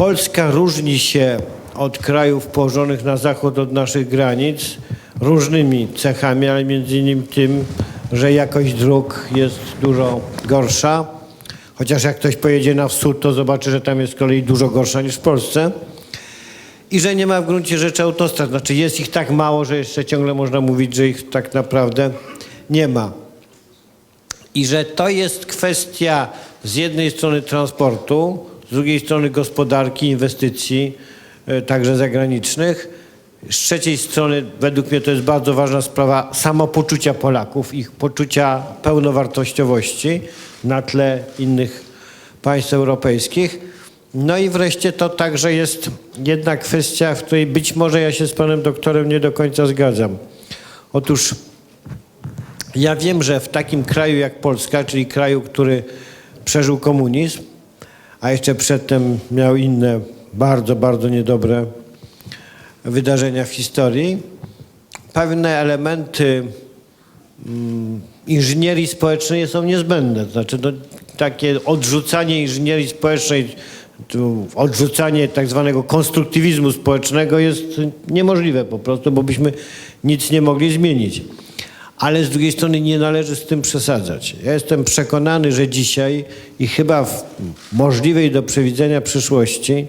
Polska różni się od krajów położonych na zachód od naszych granic różnymi cechami, ale między innymi tym, że jakość dróg jest dużo gorsza. Chociaż jak ktoś pojedzie na wschód, to zobaczy, że tam jest z kolei dużo gorsza niż w Polsce. I że nie ma w gruncie rzeczy autostrad. Znaczy jest ich tak mało, że jeszcze ciągle można mówić, że ich tak naprawdę nie ma. I że to jest kwestia z jednej strony transportu, z drugiej strony gospodarki, inwestycji, e, także zagranicznych. Z trzeciej strony, według mnie to jest bardzo ważna sprawa samopoczucia Polaków, ich poczucia pełnowartościowości na tle innych państw europejskich. No i wreszcie to także jest jedna kwestia, w której być może ja się z panem doktorem nie do końca zgadzam. Otóż ja wiem, że w takim kraju jak Polska, czyli kraju, który przeżył komunizm, a jeszcze przedtem miał inne bardzo, bardzo niedobre wydarzenia w historii, pewne elementy mm, inżynierii społecznej są niezbędne. Znaczy no, takie odrzucanie inżynierii społecznej, odrzucanie tak zwanego konstruktywizmu społecznego jest niemożliwe po prostu, bo byśmy nic nie mogli zmienić. Ale z drugiej strony nie należy z tym przesadzać. Ja jestem przekonany, że dzisiaj i chyba w możliwej do przewidzenia przyszłości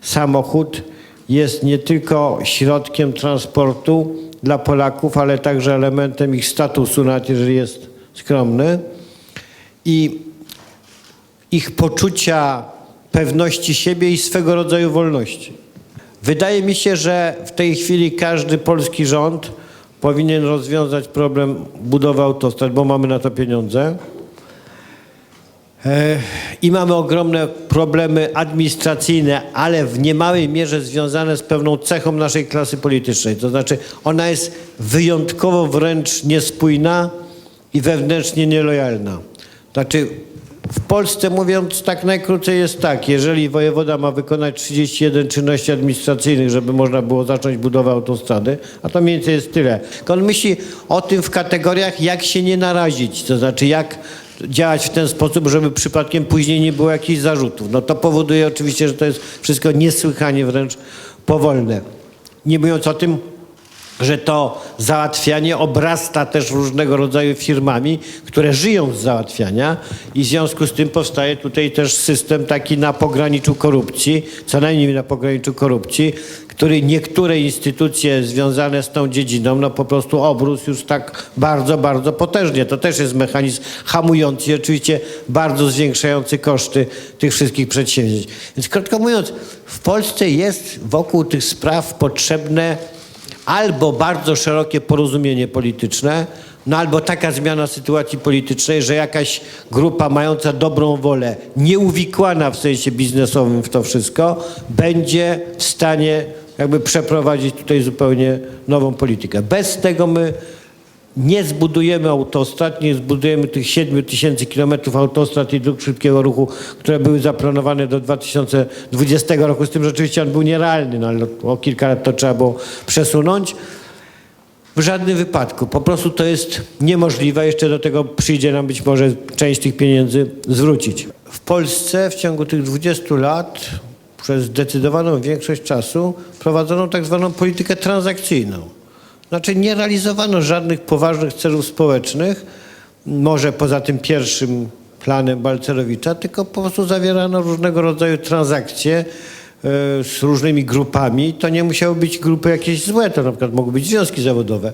samochód jest nie tylko środkiem transportu dla Polaków, ale także elementem ich statusu, nawet jeżeli jest skromny i ich poczucia pewności siebie i swego rodzaju wolności. Wydaje mi się, że w tej chwili każdy polski rząd powinien rozwiązać problem budowy autostrad, bo mamy na to pieniądze. E, I mamy ogromne problemy administracyjne, ale w niemałej mierze związane z pewną cechą naszej klasy politycznej. To znaczy, ona jest wyjątkowo wręcz niespójna i wewnętrznie nielojalna. Znaczy, w Polsce mówiąc tak najkrócej jest tak, jeżeli wojewoda ma wykonać 31 czynności administracyjnych, żeby można było zacząć budowę autostrady, a to mniej więcej jest tyle. On myśli o tym w kategoriach, jak się nie narazić, to znaczy jak działać w ten sposób, żeby przypadkiem później nie było jakichś zarzutów. No to powoduje oczywiście, że to jest wszystko niesłychanie wręcz powolne. Nie mówiąc o tym, że to załatwianie obrasta też różnego rodzaju firmami, które żyją z załatwiania i w związku z tym powstaje tutaj też system taki na pograniczu korupcji, co najmniej na pograniczu korupcji, który niektóre instytucje związane z tą dziedziną no po prostu obrósł już tak bardzo, bardzo potężnie. To też jest mechanizm hamujący i oczywiście bardzo zwiększający koszty tych wszystkich przedsięwzięć. Więc krótko mówiąc, w Polsce jest wokół tych spraw potrzebne albo bardzo szerokie porozumienie polityczne, no albo taka zmiana sytuacji politycznej, że jakaś grupa mająca dobrą wolę, nieuwikłana w sensie biznesowym w to wszystko, będzie w stanie jakby przeprowadzić tutaj zupełnie nową politykę. Bez tego my nie zbudujemy autostrad, nie zbudujemy tych 7 tysięcy kilometrów autostrad i dróg szybkiego ruchu, które były zaplanowane do 2020 roku, z tym że oczywiście on był nierealny, no ale o kilka lat to trzeba było przesunąć. W żadnym wypadku. Po prostu to jest niemożliwe. Jeszcze do tego przyjdzie nam być może część tych pieniędzy zwrócić. W Polsce w ciągu tych 20 lat przez zdecydowaną większość czasu prowadzono tak zwaną politykę transakcyjną. Znaczy nie realizowano żadnych poważnych celów społecznych, może poza tym pierwszym planem Balcerowicza, tylko po prostu zawierano różnego rodzaju transakcje e, z różnymi grupami. To nie musiały być grupy jakieś złe, to na przykład mogły być związki zawodowe,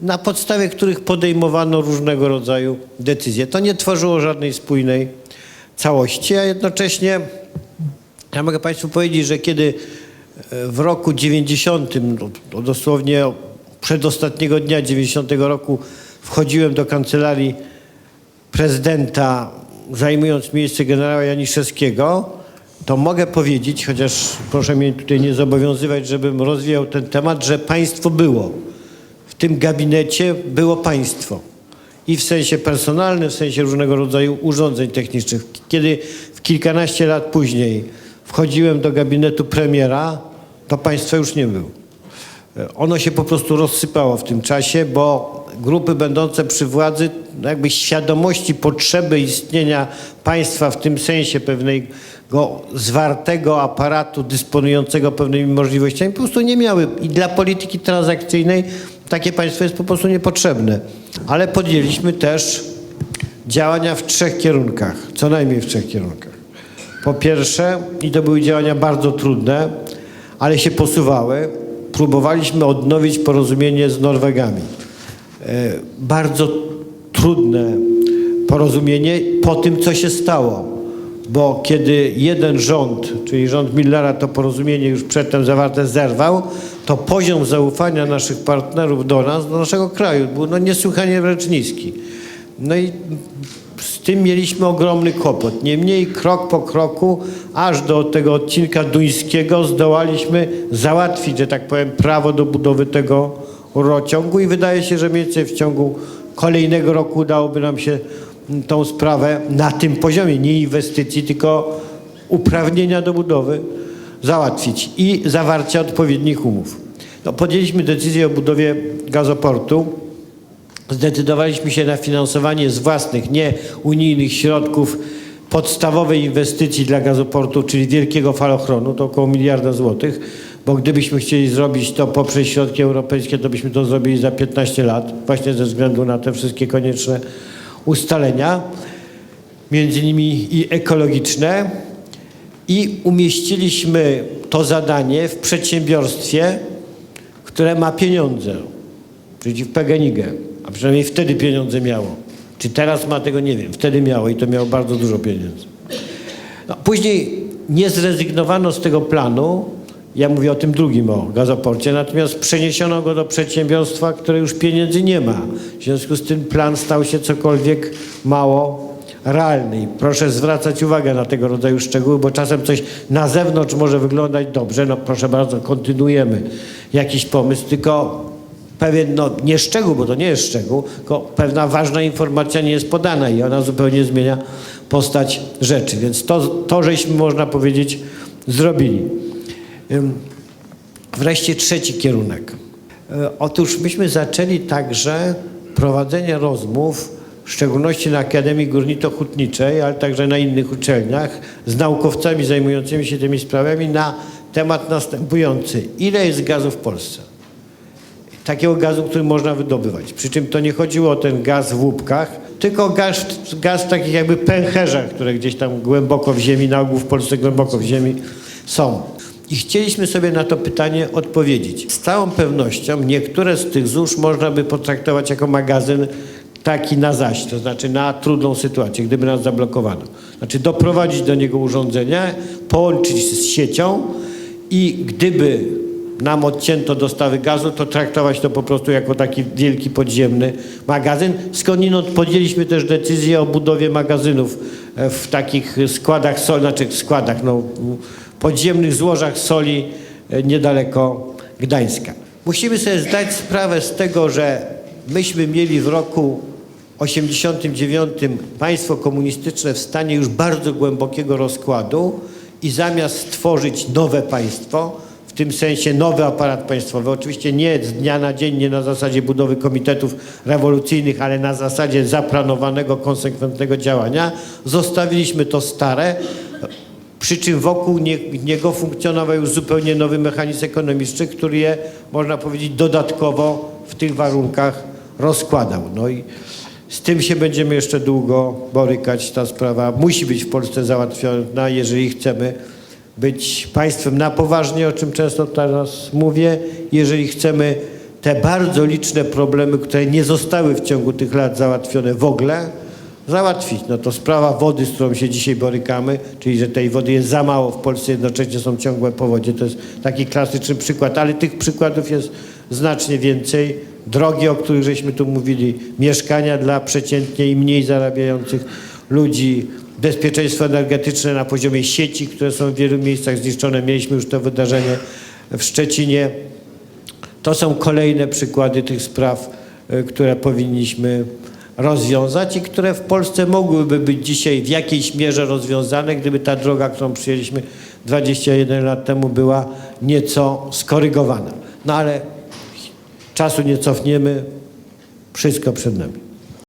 na podstawie których podejmowano różnego rodzaju decyzje. To nie tworzyło żadnej spójnej całości, a jednocześnie ja mogę Państwu powiedzieć, że kiedy e, w roku 90, no, to dosłownie przedostatniego dnia 90 roku wchodziłem do kancelarii prezydenta, zajmując miejsce generała Janiszewskiego, to mogę powiedzieć, chociaż proszę mnie tutaj nie zobowiązywać, żebym rozwijał ten temat, że państwo było. W tym gabinecie było państwo. I w sensie personalnym, w sensie różnego rodzaju urządzeń technicznych. Kiedy w kilkanaście lat później wchodziłem do gabinetu premiera, to państwa już nie było. Ono się po prostu rozsypało w tym czasie, bo grupy będące przy władzy, no jakby świadomości potrzeby istnienia państwa w tym sensie pewnej zwartego aparatu dysponującego pewnymi możliwościami po prostu nie miały. I dla polityki transakcyjnej takie państwo jest po prostu niepotrzebne. Ale podjęliśmy też działania w trzech kierunkach, co najmniej w trzech kierunkach. Po pierwsze, i to były działania bardzo trudne, ale się posuwały, próbowaliśmy odnowić porozumienie z Norwegami. E, Bardzo trudne porozumienie po tym, co się stało. Bo kiedy jeden rząd, czyli rząd Millera, to porozumienie już przedtem zawarte zerwał, to poziom zaufania naszych partnerów do nas, do naszego kraju był no niesłychanie wręcz niski. No i z tym mieliśmy ogromny kłopot. Niemniej krok po kroku, aż do tego odcinka duńskiego zdołaliśmy załatwić, że tak powiem, prawo do budowy tego rurociągu i wydaje się, że mniej więcej w ciągu kolejnego roku udałoby nam się tą sprawę na tym poziomie, nie inwestycji, tylko uprawnienia do budowy załatwić i zawarcia odpowiednich umów. No, podjęliśmy decyzję o budowie gazoportu. Zdecydowaliśmy się na finansowanie z własnych, nie unijnych środków podstawowej inwestycji dla gazoportu, czyli wielkiego falochronu, to około miliarda złotych, bo gdybyśmy chcieli zrobić to poprzez środki europejskie, to byśmy to zrobili za 15 lat, właśnie ze względu na te wszystkie konieczne ustalenia, między innymi i ekologiczne. I umieściliśmy to zadanie w przedsiębiorstwie, które ma pieniądze, czyli w PGNiG, a przynajmniej wtedy pieniądze miało. Czy teraz ma tego, nie wiem. Wtedy miało i to miało bardzo dużo pieniędzy. No, później nie zrezygnowano z tego planu, ja mówię o tym drugim, o gazoporcie, natomiast przeniesiono go do przedsiębiorstwa, które już pieniędzy nie ma. W związku z tym plan stał się cokolwiek mało realny. I proszę zwracać uwagę na tego rodzaju szczegóły, bo czasem coś na zewnątrz może wyglądać dobrze, no proszę bardzo, kontynuujemy jakiś pomysł, tylko pewien, no nie szczegół, bo to nie jest szczegół, tylko pewna ważna informacja nie jest podana i ona zupełnie zmienia postać rzeczy. Więc to, to żeśmy, można powiedzieć, zrobili. Wreszcie trzeci kierunek. E, Otóż myśmy zaczęli także prowadzenie rozmów, w szczególności na Akademii Górniczo-Hutniczej, ale także na innych uczelniach, z naukowcami zajmującymi się tymi sprawami na temat następujący. Ile jest gazu w Polsce? Takiego gazu, który można wydobywać. Przy czym to nie chodziło o ten gaz w łupkach, tylko gaz, gaz w takich jakby pęcherzach, które gdzieś tam głęboko w ziemi, na ogół w Polsce głęboko w ziemi są. I chcieliśmy sobie na to pytanie odpowiedzieć. Z całą pewnością niektóre z tych złóż można by potraktować jako magazyn taki na zaś, to znaczy na trudną sytuację, gdyby nas zablokowano. Znaczy doprowadzić do niego urządzenia, połączyć z siecią i gdyby nam odcięto dostawy gazu, to traktować to po prostu jako taki wielki podziemny magazyn. Skądinąd podjęliśmy też decyzję o budowie magazynów e, w takich składach soli, znaczy składach, no, podziemnych złożach soli e, niedaleko Gdańska. Musimy sobie zdać sprawę z tego, że myśmy mieli w roku 89 państwo komunistyczne w stanie już bardzo głębokiego rozkładu i zamiast stworzyć nowe państwo, tym sensie nowy aparat państwowy, oczywiście nie z dnia na dzień, nie na zasadzie budowy komitetów rewolucyjnych, ale na zasadzie zaplanowanego, konsekwentnego działania, zostawiliśmy to stare, przy czym wokół nie, niego funkcjonował już zupełnie nowy mechanizm ekonomiczny, który je, można powiedzieć, dodatkowo w tych warunkach rozkładał. No i z tym się będziemy jeszcze długo borykać. Ta sprawa musi być w Polsce załatwiona, jeżeli chcemy być państwem na poważnie, o czym często teraz mówię, jeżeli chcemy te bardzo liczne problemy, które nie zostały w ciągu tych lat załatwione w ogóle, załatwić. No to sprawa wody, z którą się dzisiaj borykamy, czyli że tej wody jest za mało w Polsce, jednocześnie są ciągłe powodzie. To jest taki klasyczny przykład, ale tych przykładów jest znacznie więcej. Drogi, o których żeśmy tu mówili, mieszkania dla przeciętnie i mniej zarabiających ludzi, bezpieczeństwo energetyczne na poziomie sieci, które są w wielu miejscach zniszczone. Mieliśmy już to wydarzenie w Szczecinie. To są kolejne przykłady tych spraw, y, które powinniśmy rozwiązać i które w Polsce mogłyby być dzisiaj w jakiejś mierze rozwiązane, gdyby ta droga, którą przyjęliśmy 21 lat temu, była nieco skorygowana. No ale czasu nie cofniemy, wszystko przed nami.